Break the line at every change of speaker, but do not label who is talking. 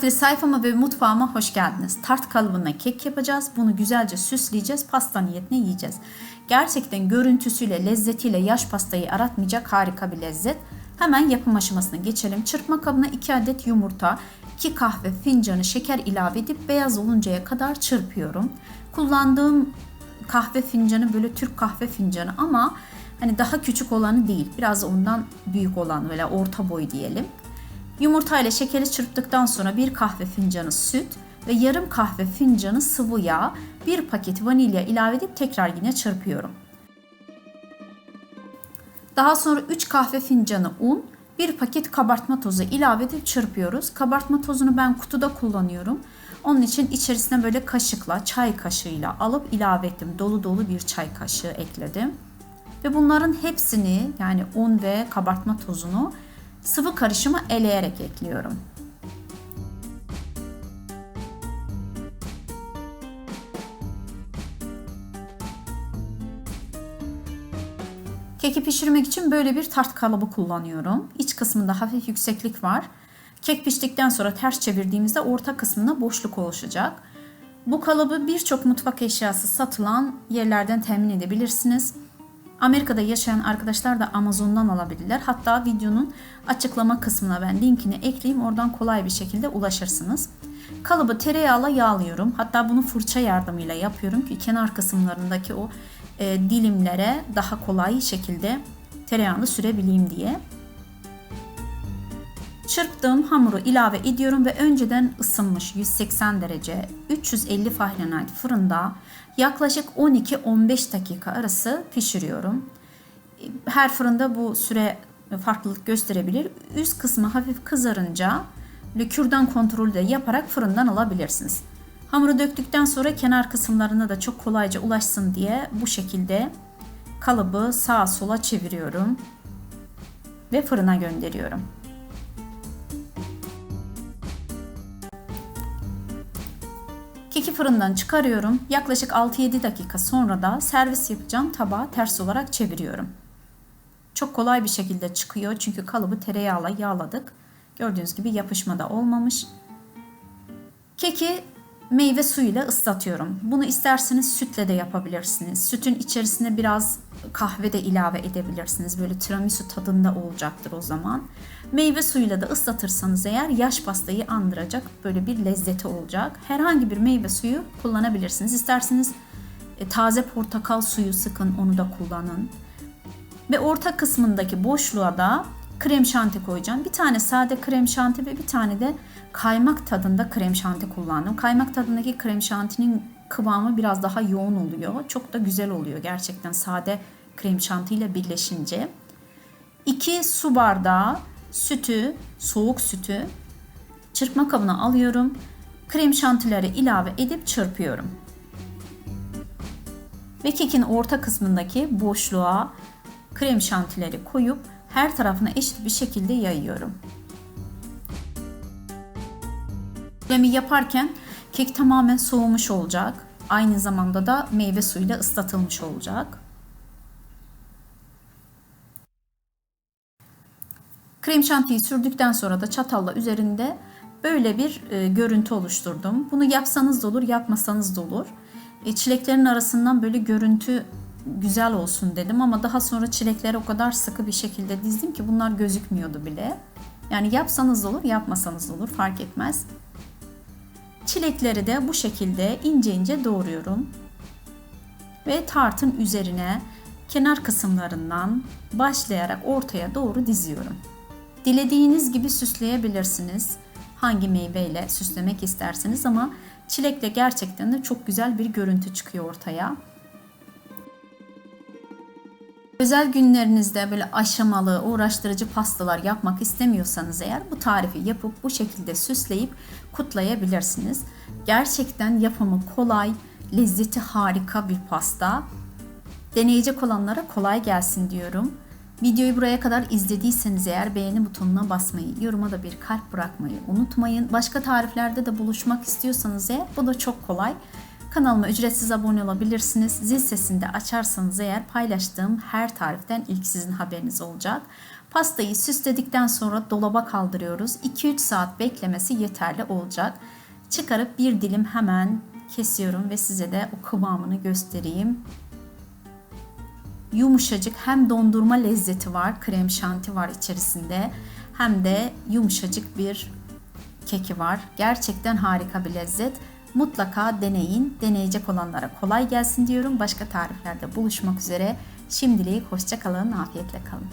Takdir sayfama ve mutfağıma hoş geldiniz. Tart kalıbına kek yapacağız. Bunu güzelce süsleyeceğiz. Pasta niyetine yiyeceğiz. Gerçekten görüntüsüyle, lezzetiyle yaş pastayı aratmayacak harika bir lezzet. Hemen yapım aşamasına geçelim. Çırpma kabına 2 adet yumurta, 2 kahve fincanı şeker ilave edip beyaz oluncaya kadar çırpıyorum. Kullandığım kahve fincanı böyle Türk kahve fincanı ama hani daha küçük olanı değil. Biraz ondan büyük olan böyle orta boy diyelim. Yumurta ile şekeri çırptıktan sonra bir kahve fincanı süt ve yarım kahve fincanı sıvı yağ, bir paket vanilya ilave edip tekrar yine çırpıyorum. Daha sonra 3 kahve fincanı un, bir paket kabartma tozu ilave edip çırpıyoruz. Kabartma tozunu ben kutuda kullanıyorum. Onun için içerisine böyle kaşıkla, çay kaşığıyla alıp ilave ettim. Dolu dolu bir çay kaşığı ekledim. Ve bunların hepsini yani un ve kabartma tozunu sıvı karışımı eleyerek ekliyorum. Keki pişirmek için böyle bir tart kalıbı kullanıyorum. İç kısmında hafif yükseklik var. Kek piştikten sonra ters çevirdiğimizde orta kısmında boşluk oluşacak. Bu kalıbı birçok mutfak eşyası satılan yerlerden temin edebilirsiniz. Amerika'da yaşayan arkadaşlar da Amazon'dan alabilirler. Hatta videonun açıklama kısmına ben linkini ekleyeyim. Oradan kolay bir şekilde ulaşırsınız. Kalıbı tereyağla yağlıyorum. Hatta bunu fırça yardımıyla yapıyorum ki kenar kısımlarındaki o e, dilimlere daha kolay şekilde tereyağını sürebileyim diye. Çırptığım hamuru ilave ediyorum ve önceden ısınmış 180 derece 350 Fahrenheit fırında yaklaşık 12-15 dakika arası pişiriyorum. Her fırında bu süre farklılık gösterebilir. Üst kısmı hafif kızarınca böyle kürdan kontrolü de yaparak fırından alabilirsiniz. Hamuru döktükten sonra kenar kısımlarına da çok kolayca ulaşsın diye bu şekilde kalıbı sağa sola çeviriyorum ve fırına gönderiyorum. Keki fırından çıkarıyorum. Yaklaşık 6-7 dakika sonra da servis yapacağım tabağa ters olarak çeviriyorum. Çok kolay bir şekilde çıkıyor çünkü kalıbı tereyağla yağladık. Gördüğünüz gibi yapışma da olmamış. Keki meyve suyuyla ıslatıyorum. Bunu isterseniz sütle de yapabilirsiniz. Sütün içerisine biraz kahve de ilave edebilirsiniz. Böyle tiramisu tadında olacaktır o zaman. Meyve suyuyla da ıslatırsanız eğer yaş pastayı andıracak böyle bir lezzeti olacak. Herhangi bir meyve suyu kullanabilirsiniz. İsterseniz e, taze portakal suyu sıkın onu da kullanın. Ve orta kısmındaki boşluğa da krem şanti koyacağım. Bir tane sade krem şanti ve bir tane de kaymak tadında krem şanti kullandım. Kaymak tadındaki krem şantinin kıvamı biraz daha yoğun oluyor. Çok da güzel oluyor gerçekten sade krem şanti ile birleşince. 2 su bardağı sütü, soğuk sütü çırpma kabına alıyorum. Krem şantileri ilave edip çırpıyorum. Ve kekin orta kısmındaki boşluğa krem şantileri koyup her tarafına eşit bir şekilde yayıyorum. İşlemi yaparken kek tamamen soğumuş olacak. Aynı zamanda da meyve suyuyla ıslatılmış olacak. Krem şantiyi sürdükten sonra da çatalla üzerinde böyle bir e, görüntü oluşturdum. Bunu yapsanız da olur, yapmasanız da olur. E, çileklerin arasından böyle görüntü güzel olsun dedim ama daha sonra çilekleri o kadar sıkı bir şekilde dizdim ki bunlar gözükmüyordu bile. Yani yapsanız da olur, yapmasanız da olur fark etmez. Çilekleri de bu şekilde ince ince doğruyorum. Ve tartın üzerine kenar kısımlarından başlayarak ortaya doğru diziyorum. Dilediğiniz gibi süsleyebilirsiniz. Hangi meyveyle süslemek isterseniz ama çilekle gerçekten de çok güzel bir görüntü çıkıyor ortaya. Özel günlerinizde böyle aşamalı, uğraştırıcı pastalar yapmak istemiyorsanız eğer bu tarifi yapıp bu şekilde süsleyip kutlayabilirsiniz. Gerçekten yapımı kolay, lezzeti harika bir pasta. Deneyecek olanlara kolay gelsin diyorum. Videoyu buraya kadar izlediyseniz eğer beğeni butonuna basmayı, yoruma da bir kalp bırakmayı unutmayın. Başka tariflerde de buluşmak istiyorsanız eğer bu da çok kolay. Kanalıma ücretsiz abone olabilirsiniz. Zil sesini de açarsanız eğer paylaştığım her tariften ilk sizin haberiniz olacak. Pastayı süsledikten sonra dolaba kaldırıyoruz. 2-3 saat beklemesi yeterli olacak. Çıkarıp bir dilim hemen kesiyorum ve size de o kıvamını göstereyim. Yumuşacık hem dondurma lezzeti var, krem şanti var içerisinde hem de yumuşacık bir keki var. Gerçekten harika bir lezzet. Mutlaka deneyin. Deneyecek olanlara kolay gelsin diyorum. Başka tariflerde buluşmak üzere. Şimdilik hoşça kalın, afiyetle kalın.